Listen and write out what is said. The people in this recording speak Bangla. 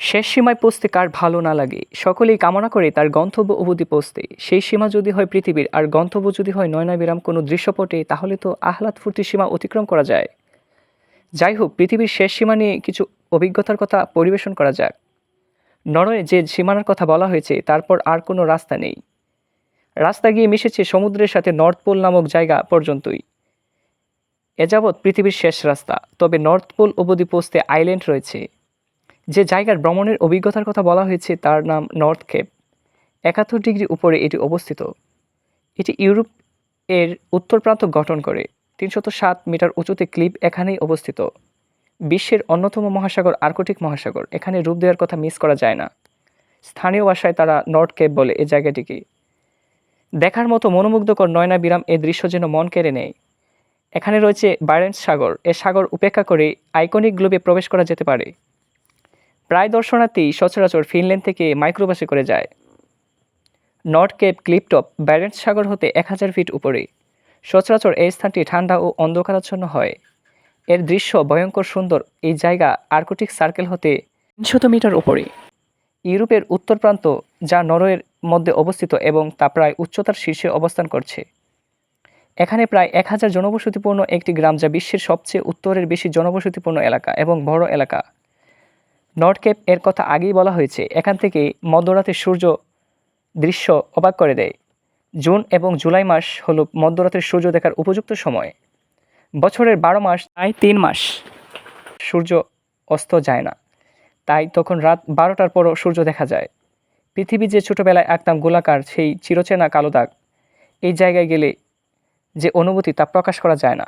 শেষ সীমায় পৌঁছতে কার ভালো না লাগে? সকলেই কামনা করে তার গন্তব্য অবধি পৌঁছতে। সেই সীমা যদি হয় পৃথিবীর, আর গন্তব্য যদি হয় নয়নাবিরাম কোনো দৃশ্যপটে, তাহলে তো আহ্লাদ ফুর্তির সীমা অতিক্রম করা যায়। যাই হোক, পৃথিবীর শেষ সীমা নিয়ে কিছু অভিজ্ঞতার কথা পরিবেশন করা যাক। নরওয়ে যে সীমানার কথা বলা হয়েছে, তারপর আর কোনো রাস্তা নেই। রাস্তা গিয়ে মিশেছে সমুদ্রের সাথে নর্থ পোল নামক জায়গা পর্যন্তই। এ যাবৎ পৃথিবীর শেষ রাস্তা, তবে নর্থ পোল অবধি পৌঁছতে আইল্যান্ড রয়েছে। যে জায়গার ভ্রমণের অভিজ্ঞতার কথা বলা হয়েছে তার নাম নর্থ কেপ। একাত্তর ডিগ্রি উপরে এটি অবস্থিত। এটি ইউরোপ এর উত্তর প্রান্ত গঠন করে। তিনশত সাত মিটার উঁচুতে ক্লিপ এখানেই অবস্থিত। বিশ্বের অন্যতম মহাসাগর আর্কটিক মহাসাগর। এখানে রূপ দেওয়ার কথা মিস করা যায় না। স্থানীয় ভাষায় তারা নর্থ কেপ বলে এই জায়গাটিকে। দেখার মতো মনোমুগ্ধকর নয়না বিরাম এ দৃশ্য যেন মন কেড়ে নেয়। এখানে রয়েছে বারেন্স সাগর। এ সাগর উপেক্ষা করে আইকনিক গ্লোবে প্রবেশ করা যেতে পারে। প্রায় দর্শনার্থী সচরাচর ফিনল্যান্ড থেকে মাইক্রোবাসে করে যায়। নর্থ কেপ ক্লিপটপ ব্যারেন্স সাগর হতে এক হাজার ফিট উপরে। সচরাচর এই স্থানটি ঠান্ডা ও অন্ধকারাচ্ছন্ন হয়। এর দৃশ্য ভয়ঙ্কর সুন্দর। এই জায়গা আর্কটিক সার্কেল হতে তিনশত মিটার উপরে। ইউরোপের উত্তর প্রান্ত, যা নরওয়ের মধ্যে অবস্থিত এবং তা প্রায় উচ্চতার শীর্ষে অবস্থান করছে। এখানে প্রায় এক হাজার জনবসতিপূর্ণ একটি গ্রাম, যা বিশ্বের সবচেয়ে উত্তরের বেশি জনবসতিপূর্ণ এলাকা এবং বড় এলাকা। নর্থ কেপ এর কথা আগেই বলা হয়েছে, এখান থেকে মধ্যরাতে সূর্য দৃশ্য অবাক করে দেয়। জুন এবং জুলাই মাস হলো মধ্যরাতের সূর্য দেখার উপযুক্ত সময়। বছরের বারো মাস তাই তিন মাস সূর্য অস্ত যায় না। তাই তখন রাত বারোটার পরও সূর্য দেখা যায়। পৃথিবী যে ছোটোবেলায় আঁকতাম গোলাকার সেই চিরচেনা কালো দাগ, এই জায়গায় গেলে যে অনুভূতি তা প্রকাশ করা যায় না।